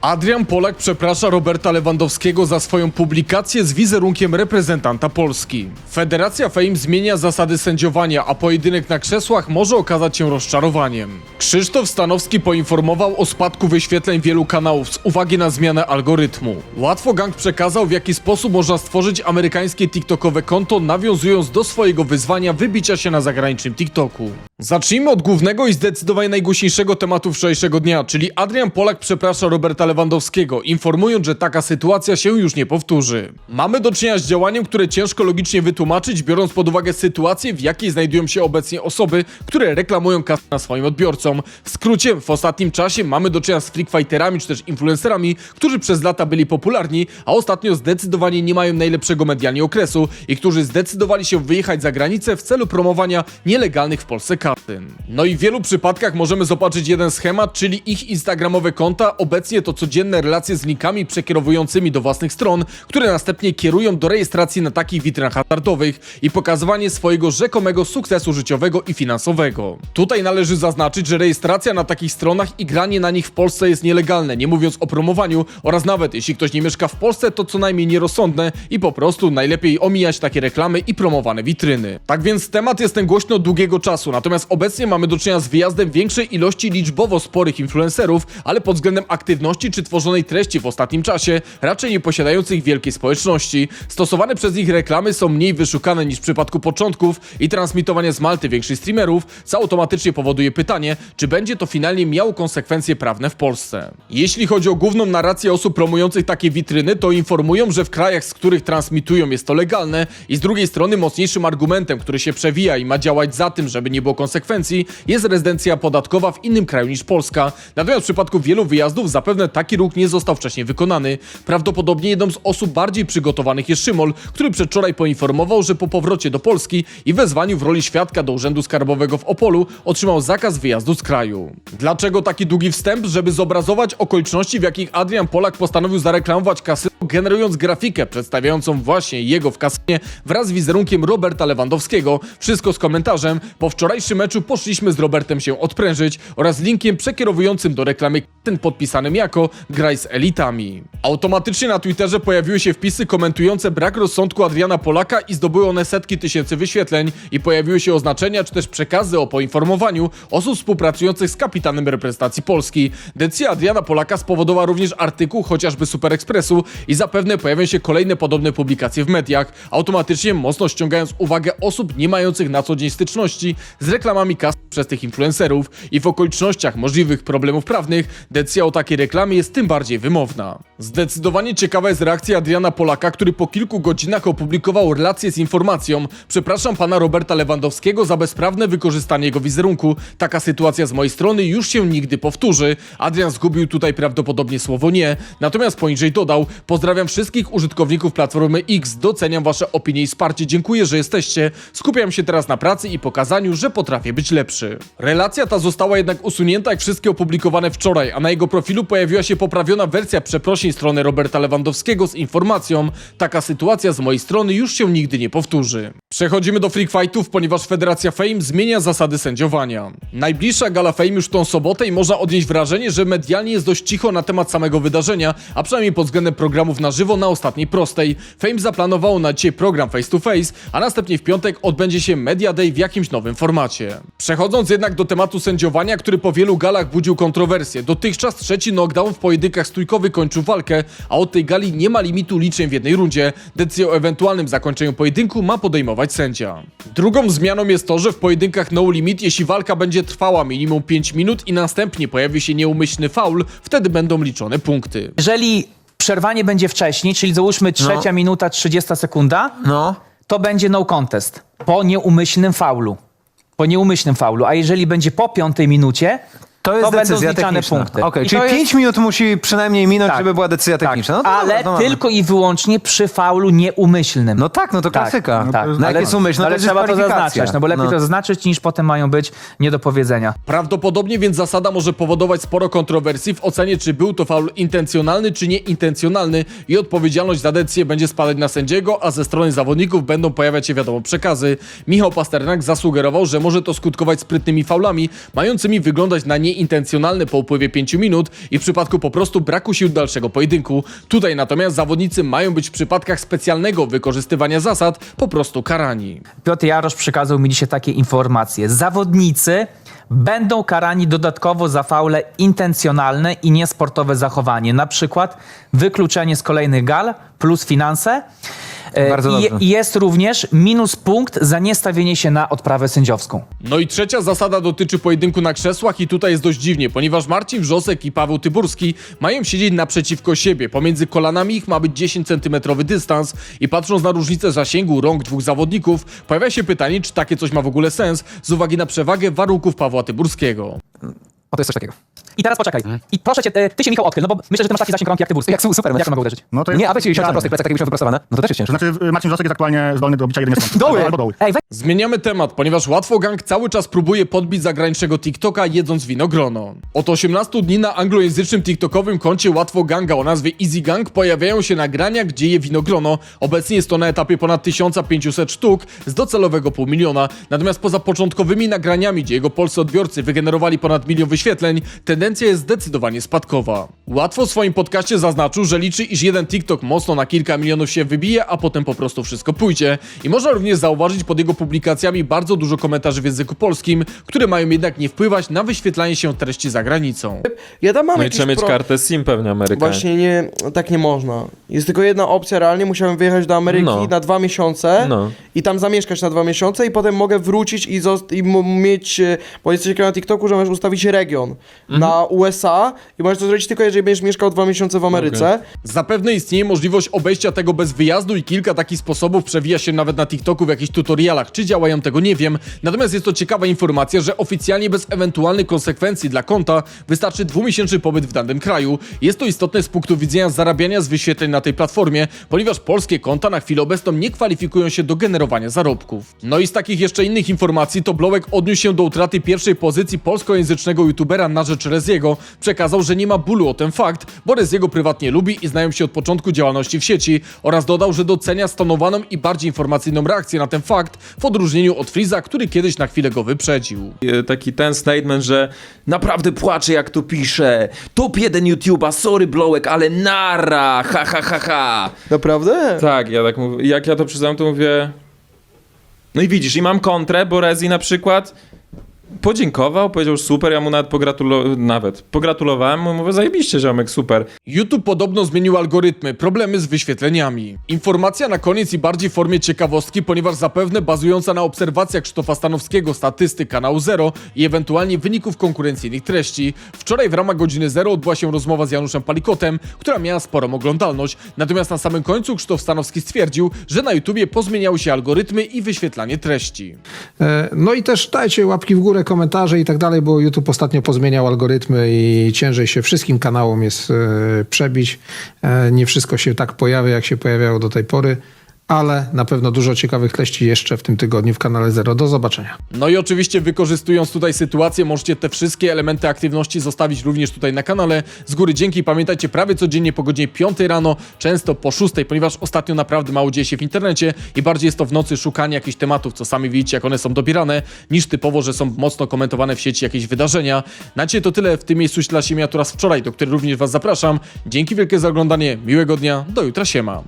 Adrian Polak przeprasza Roberta Lewandowskiego za swoją publikację z wizerunkiem reprezentanta Polski. Federacja Fame zmienia zasady sędziowania, a pojedynek na krzesłach może okazać się rozczarowaniem. Krzysztof Stanowski poinformował o spadku wyświetleń wielu kanałów z uwagi na zmianę algorytmu. Łatwo Gang przekazał w jaki sposób można stworzyć amerykańskie TikTokowe konto, nawiązując do swojego wyzwania wybicia się na zagranicznym TikToku. Zacznijmy od głównego i zdecydowanie najgłośniejszego tematu wczorajszego dnia, czyli Adrian Polak przeprasza Roberta Lewandowskiego, informując, że taka sytuacja się już nie powtórzy. Mamy do czynienia z działaniem, które ciężko logicznie wytłumaczyć, biorąc pod uwagę sytuację, w jakiej znajdują się obecnie osoby, które reklamują kasę swoim odbiorcom. W skrócie, w ostatnim czasie mamy do czynienia z freakfighterami czy też influencerami, którzy przez lata byli popularni, a ostatnio zdecydowanie nie mają najlepszego medialnie okresu i którzy zdecydowali się wyjechać za granicę w celu promowania nielegalnych w Polsce kasyn. No i w wielu przypadkach możemy zobaczyć jeden schemat, czyli ich instagramowe konta, obecnie to codzienne relacje z linkami przekierowującymi do własnych stron, które następnie kierują do rejestracji na takich witrynach hazardowych i pokazywanie swojego rzekomego sukcesu życiowego i finansowego. Tutaj należy zaznaczyć, że rejestracja na takich stronach i granie na nich w Polsce jest nielegalne, nie mówiąc o promowaniu oraz nawet jeśli ktoś nie mieszka w Polsce, to co najmniej nierozsądne i po prostu najlepiej omijać takie reklamy i promowane witryny. Tak więc temat jest ten głośno długiego czasu, natomiast obecnie mamy do czynienia z wyjazdem większej ilości liczbowo sporych influencerów, ale pod względem aktywności czy tworzonej treści w ostatnim czasie raczej nie posiadających wielkiej społeczności. Stosowane przez nich reklamy są mniej wyszukane niż w przypadku początków i transmitowanie z Malty większych streamerów, co automatycznie powoduje pytanie, czy będzie to finalnie miało konsekwencje prawne w Polsce. Jeśli chodzi o główną narrację osób promujących takie witryny, to informują, że w krajach, z których transmitują jest to legalne i z drugiej strony mocniejszym argumentem, który się przewija i ma działać za tym, żeby nie było konsekwencji, jest rezydencja podatkowa w innym kraju niż Polska. Natomiast w przypadku wielu wyjazdów zapewne taki ruch nie został wcześniej wykonany. Prawdopodobnie jedną z osób bardziej przygotowanych jest Szymol, który przedwczoraj poinformował, że po powrocie do Polski i wezwaniu w roli świadka do Urzędu Skarbowego w Opolu otrzymał zakaz wyjazdu z kraju. Dlaczego taki długi wstęp? Żeby zobrazować okoliczności, w jakich Adrian Polak postanowił zareklamować kasyno, generując grafikę przedstawiającą właśnie jego w kasynie wraz z wizerunkiem Roberta Lewandowskiego. Wszystko z komentarzem. Po wczorajszym meczu poszliśmy z Robertem się odprężyć oraz linkiem przekierowującym do reklamy ten podpisanym jako graj z elitami. Automatycznie na Twitterze pojawiły się wpisy komentujące brak rozsądku Adriana Polaka i zdobyły one setki tysięcy wyświetleń i pojawiły się oznaczenia czy też przekazy o poinformowaniu osób współpracujących z kapitanem reprezentacji Polski. Decyzja Adriana Polaka spowodowała również artykuł chociażby Super Expressu i zapewne pojawią się kolejne podobne publikacje w mediach, automatycznie mocno ściągając uwagę osób nie mających na co dzień styczności z reklamami kas przez tych influencerów i w okolicznościach możliwych problemów prawnych decyzja o takiej reklamie jest tym bardziej wymowna. Zdecydowanie ciekawa jest reakcja Adriana Polaka, który po kilku godzinach opublikował relację z informacją Przepraszam pana Roberta Lewandowskiego za bezprawne wykorzystanie jego wizerunku. Taka sytuacja z mojej strony już się nigdy powtórzy. Adrian zgubił tutaj prawdopodobnie słowo nie, natomiast poniżej dodał Pozdrawiam wszystkich użytkowników Platformy X, doceniam wasze opinie i wsparcie, dziękuję, że jesteście. Skupiam się teraz na pracy i pokazaniu, że potrafię być lepszy. Relacja ta została jednak usunięta jak wszystkie opublikowane wczoraj, a na jego profilu pojawiła się poprawiona wersja przeprosin strony Roberta Lewandowskiego z informacją Taka sytuacja z mojej strony już się nigdy nie powtórzy. Przechodzimy do freak fightów, ponieważ Federacja Fame zmienia zasady sędziowania. Najbliższa gala Fame już tą sobotę i można odnieść wrażenie, że medialnie jest dość cicho na temat samego wydarzenia, a przynajmniej pod względem programów na żywo na ostatniej prostej. Fame zaplanowało na dzisiaj program face to face, a następnie w piątek odbędzie się Media Day w jakimś nowym formacie. Przechodząc jednak do tematu sędziowania, który po wielu galach budził kontrowersje. Dotychczas trzeci knockdown w pojedynkach stójkowych kończył walkę, a od tej gali nie ma limitu liczeń w jednej rundzie. Decyzję o ewentualnym zakończeniu pojedynku ma podejmować sędzia. Drugą zmianą jest to, że w pojedynkach no limit, jeśli walka będzie trwała minimum 5 minut i następnie pojawi się nieumyślny faul, wtedy będą liczone punkty. Jeżeli przerwanie będzie wcześniej, czyli załóżmy trzecia minuta, 30 sekunda, No. to będzie no contest po nieumyślnym faulu. Po nieumyślnym faulu. A jeżeli będzie po piątej minucie, To jest będą decyzja zliczane techniczna. punkty. Okej, I czyli to jest- 5 minut musi przynajmniej minąć, Tak. żeby była decyzja Tak, techniczna. No to ale dobra, to mamy. tylko i wyłącznie przy faulu nieumyślnym. No tak, no to Tak, klasyka. tak. No jak jest umyślne, ale to jest trzeba to dyskwalifikacja. zaznaczać, no bo lepiej to zaznaczyć niż potem mają być niedopowiedzenia. Prawdopodobnie więc zasada może powodować sporo kontrowersji w ocenie, czy był to faul intencjonalny, czy nieintencjonalny i odpowiedzialność za decyzję będzie spadać na sędziego, a ze strony zawodników będą pojawiać się wiadomo przekazy. Michał Pasternak zasugerował, że może to skutkować sprytnymi faulami, mającymi wyglądać na nieintencjonalne po upływie 5 minut i w przypadku po prostu braku sił dalszego pojedynku. Tutaj natomiast zawodnicy mają być w przypadkach specjalnego wykorzystywania zasad po prostu karani. Piotr Jarosz przekazał mi dzisiaj takie informacje. Zawodnicy będą karani dodatkowo za faule intencjonalne i niesportowe zachowanie. Na przykład wykluczenie z kolejnych gal plus finanse. E, Bardzo i- dobrze. I jest również minus punkt za niestawienie się na odprawę sędziowską. No i trzecia zasada dotyczy pojedynku na krzesłach i tutaj jest dość dziwnie, ponieważ Marcin Wrzosek i Paweł Tyburski mają siedzieć naprzeciwko siebie. Pomiędzy kolanami ich ma być 10 cm dystans i patrząc na różnicę zasięgu rąk dwóch zawodników, pojawia się pytanie, czy takie coś ma w ogóle sens z uwagi na przewagę warunków Pawła Tyburskiego. O, to jest coś takiego. I teraz poczekaj. I proszę cię, e, ty się Michał odkrył, no bo myślę, że ty masz taki zasięg rąk jak Tyburski. Jak su- super. Jak to mogę uderzyć? No to jest Nie, a weź się na idealnie. prostych plecach, takie byśmy wyprostowane. No to też jest ciężko. To znaczy y, Marcin Wrzosek jest aktualnie zdolny do bicia jedynie z Doły! Albo doły. Ej, weź Zmieniamy temat, ponieważ Łatwo Gang cały czas próbuje podbić zagranicznego TikToka jedząc winogrono. Od 18 dni na anglojęzycznym TikTokowym koncie Łatwo Ganga o nazwie Easy Gang pojawiają się nagrania, gdzie je winogrono. Obecnie jest to na etapie ponad 1500 sztuk z docelowego pół miliona. Natomiast poza początkowymi nagraniami, gdzie jego polscy odbiorcy wygenerowali ponad milion wyświetleń, tendencja jest zdecydowanie spadkowa. Łatwo w swoim podcaście zaznaczył, że liczy, iż jeden TikTok mocno na kilka milionów się wybije, a potem po prostu wszystko pójdzie. I można również zauważyć pod jego publikacjami bardzo dużo komentarzy w języku polskim, które mają jednak nie wpływać na wyświetlanie się treści za granicą. Ja tam mam No i trzeba mieć pro... kartę SIM pewnie Amerykanie. Właśnie nie, tak nie można. Jest tylko jedna opcja realnie, musiałem wyjechać do Ameryki No. na dwa miesiące No. i tam zamieszkać na dwa miesiące i potem mogę wrócić i, zost- i m- mieć, e, bo jest coś takiego na TikToku, że możesz ustawić region na USA i możesz to zrobić tylko jeżeli będziesz mieszkał dwa miesiące w Ameryce. Zapewne istnieje możliwość obejścia tego bez wyjazdu i kilka takich sposobów przewija się nawet na TikToku w jakichś tutorialach. Czy działają tego nie wiem. Natomiast jest to ciekawa informacja, że oficjalnie bez ewentualnych konsekwencji dla konta wystarczy dwumiesięczny pobyt w danym kraju. Jest to istotne z punktu widzenia zarabiania z wyświetleń na tej platformie, ponieważ polskie konta na chwilę obecną nie kwalifikują się do generowania zarobków. No i z takich jeszcze innych informacji to Blowek odniósł się do utraty pierwszej pozycji polskojęzycznego youtubera na rzecz Reziego. Przekazał, że nie ma bólu o ten fakt, bo Reziego prywatnie lubi i znają się od początku działalności w sieci oraz dodał, że docenia stonowaną i bardziej informacyjną reakcję na ten fakt w odróżnieniu od Freeza, który kiedyś na chwilę go wyprzedził. E, Taki ten statement, że naprawdę płaczę jak to piszę. Top 1 YouTube'a, sorry Blowek, ale nara, ha ha ha ha. Naprawdę? Tak, ja tak mówię, jak ja to przyznam, to mówię... No i widzisz, i mam kontrę, bo Rezi na przykład podziękował, powiedział że super, ja mu nawet pogratulowałem, nawet pogratulowałem mu, mówię zajebiście ziomek, super. YouTube podobno zmienił algorytmy, problemy z wyświetleniami. Informacja na koniec i bardziej w formie ciekawostki, ponieważ zapewne bazująca na obserwacjach Krzysztofa Stanowskiego, statystyk kanału Zero i ewentualnie wyników konkurencyjnych treści. Wczoraj w ramach godziny Zero odbyła się rozmowa z Januszem Palikotem, która miała sporą oglądalność. Natomiast na samym końcu Krzysztof Stanowski stwierdził, że na YouTubie pozmieniały się algorytmy i wyświetlanie treści. E, No i też dajcie łapki w górę, komentarze i tak dalej, bo YouTube ostatnio pozmieniał algorytmy i ciężej się wszystkim kanałom jest e, przebić. E, Nie wszystko się tak pojawia, jak się pojawiało do tej pory, ale na pewno dużo ciekawych treści jeszcze w tym tygodniu w kanale Zero. Do zobaczenia. No i oczywiście wykorzystując tutaj sytuację, możecie te wszystkie elementy aktywności zostawić również tutaj na kanale. Z góry dzięki, pamiętajcie, prawie codziennie po godzinie 5 rano, często po 6, ponieważ ostatnio naprawdę mało dzieje się w internecie i bardziej jest to w nocy szukanie jakichś tematów, co sami widzicie, jak one są dobierane, niż typowo, że są mocno komentowane w sieci jakieś wydarzenia. Na dzisiaj to tyle, w tym miejscu śledzimy ja tu raz wczoraj, do której również Was zapraszam. Dzięki wielkie za oglądanie, miłego dnia, do jutra siema.